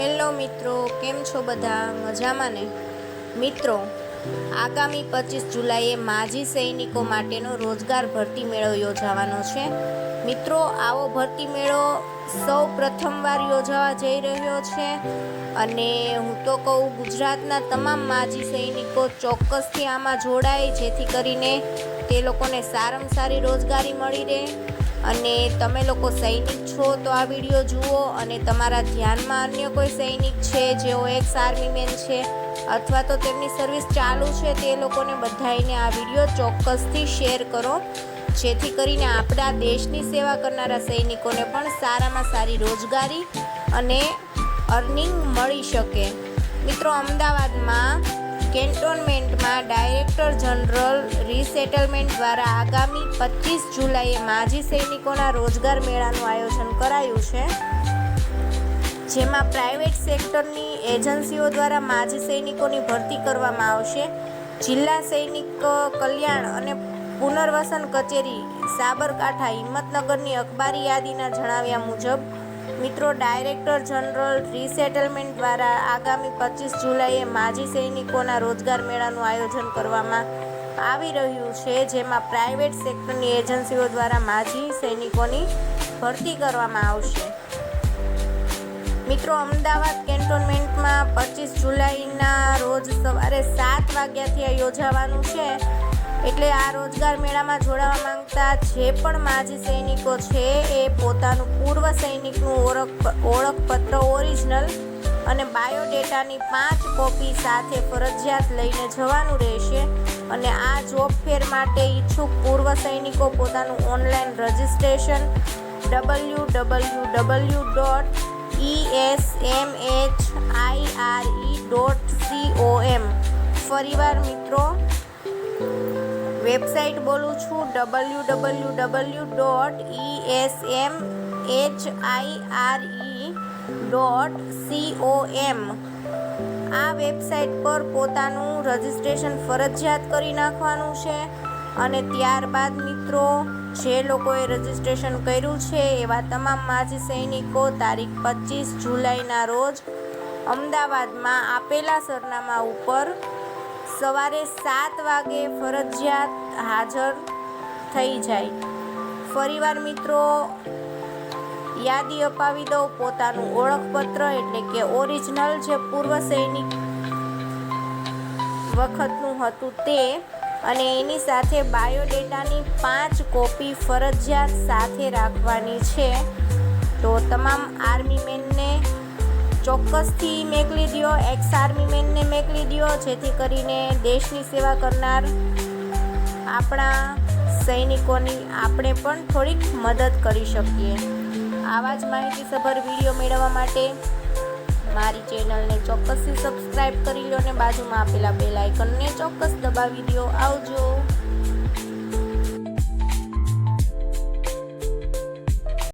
Hello મિત્રો, કેમ છો બધા? મજામાં ને? મિત્રો, આગામી પચીસ જુલાઈએ માજી સૈનિકો માટેનો રોજગાર ભરતી મેળો યોજાવાનો છે. મિત્રો, આવો ભરતી મેળો સૌ પ્રથમવાર યોજાવા જઈ રહ્યો છે અને હું તો કહું ગુજરાતના તમામ માજી સૈનિકો ચોક્કસથી આમાં જોડાય, જેથી કરીને તે લોકોને સારામાં સારી રોજગારી મળી રહે. અને તમે લોકો સૈનિક છો તો આ વીડિયો જુઓ અને તમારા ધ્યાનમાં અન્ય કોઈ સૈનિક છે, જેઓ એક્સ આર્મી મેન છે, અથવા તો તેમની સર્વિસ ચાલુ છે, તે લોકોને બધાઈને આ વીડિયો ચોક્કસથી શેર કરો. જેથી કરીને આપણા દેશની સેવા કરનારા સૈનિકોને પણ સારામાં સારી રોજગારી અને અર્નિંગ મળી શકે. મિત્રો, અમદાવાદમાં કેન્ટોનમેન્ટમાં ડાયરેક્ટર જનરલ રીસેટલમેન્ટ દ્વારા આગામી પચીસ જુલાઈએ માજી સૈનિકોના રોજગાર મેળાનું આયોજન કરાયું છે. જેમાં પ્રાઇવેટ સેક્ટરની એજન્સીઓ દ્વારા માજી સૈનિકોની ભરતી કરવામાં આવશે. જિલ્લા સૈનિક કલ્યાણ અને પુનર્વસન કચેરી સાબરકાંઠા હિંમતનગરની અખબારી યાદીના જણાવ્યા મુજબ મિત્રો, ડાયરેક્ટર જનરલ રીસેટલમેન્ટ દ્વારા આગામી પચીસ જુલાઈએ માજી સૈનિકોના રોજગાર મેળાનું આયોજન કરવામાં આવી રહ્યું છે, જેમાં પ્રાઇવેટ સેક્ટરની એજન્સીઓ દ્વારા માજી સૈનિકોની ભરતી કરવામાં આવશે. મિત્રો, અમદાવાદ કેન્ટોનમેન્ટમાં પચીસ જુલાઈના રોજ સવારે સાત વાગ્યાથી આ યોજાવાનું છે. એટલે આ રોજગાર મેળામાં જોડાવા માંગતા જે પણ માજી સૈનિકો છે, એ પોતાનું પૂર્વ સૈનિકનું ઓળખ ઓળખપત્ર ઓરિજિનલ અને બાયોડેટાની પાંચ કોપી સાથે ફરજિયાત લઈને જવાનું રહેશે અને આ જોબ ફેર માટે ઈચ્છુક પૂર્વ સૈનિકો પોતાનું online registration W W W dot E S M H I R E dot C O M ફરીવાર મિત્રો વેબસાઇટ બોલું છું W W W dot E S M H I R E dot C O M આ website પર પોતાનું registration ફરજિયાત કરી નાખવાનું છે અને ત્યારબાદ મિત્રો, જે લોકોએ રજિસ્ટ્રેશન કર્યું છે એવા તમામ માજી સૈનિકો તારીખ પચીસ જુલાઈના રોજ અમદાવાદમાં આપેલા સરનામા ઉપર સવારે સાત વાગે ફરજિયાત હાજર થઈ જાય. ફરીવાર મિત્રો, યાદી અપાવી દઉં પોતાનું ઓળખપત્ર એટલે કે ઓરિજિનલ જે પૂર્વ સૈનિક વખતનું હતું તે અને એની સાથે બાયોડેટાની પાંચ કોપી ફરજિયાત સાથે રાખવાની છે. તો તમામ આર્મી મેનને ચોક્કસથી મેકલી દો એક્સ આર્મી મેનને મેકલી દો જેથી કરીને દેશની સેવા કરનાર આપણા સૈનિકોની આપણે પણ થોડીક મદદ કરી શકીએ. આવા જ માહિતીસભર વીડિયો મેળવવા માટે મારી ચેનલને ચોક્કસથી સબસ્ક્રાઈબ કરી લો અને બાજુમાં આપેલા બેલ આઇકનને ચોક્કસ દબાવી દો આવજો.